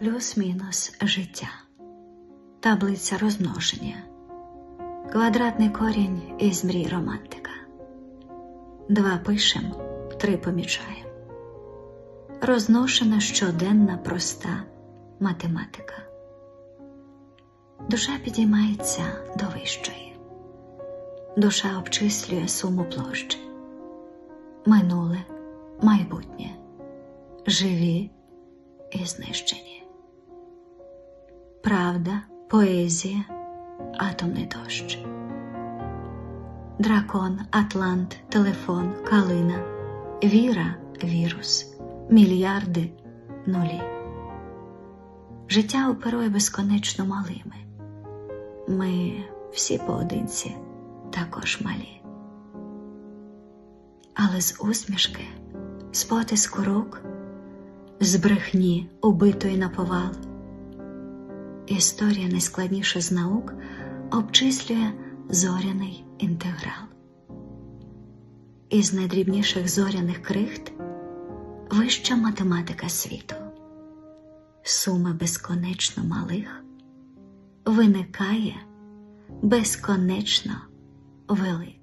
плюс-мінус життя, таблиця розмноження, квадратний корінь із мрій романтика. Два пишем, три помічаємо. Розношена щоденна проста математика. Душа підіймається до вищої. Душа обчислює суму площ. Минуле, майбутнє, живі і знищені. Правда, поезія, атомний дощ. Дракон, Атлант, телефон, калина, віра, вірус, мільярди, нулі. Життя оперує безконечно малими. Ми всі поодинці також малі. Але з усмішки, з потиску рук, з брехні, убитої на повал. Історія найскладніша з наук обчислює зоряний інтеграл. Із найдрібніших зоряних крихт вища математика світу. Суми безконечно малих виникає безконечно велика.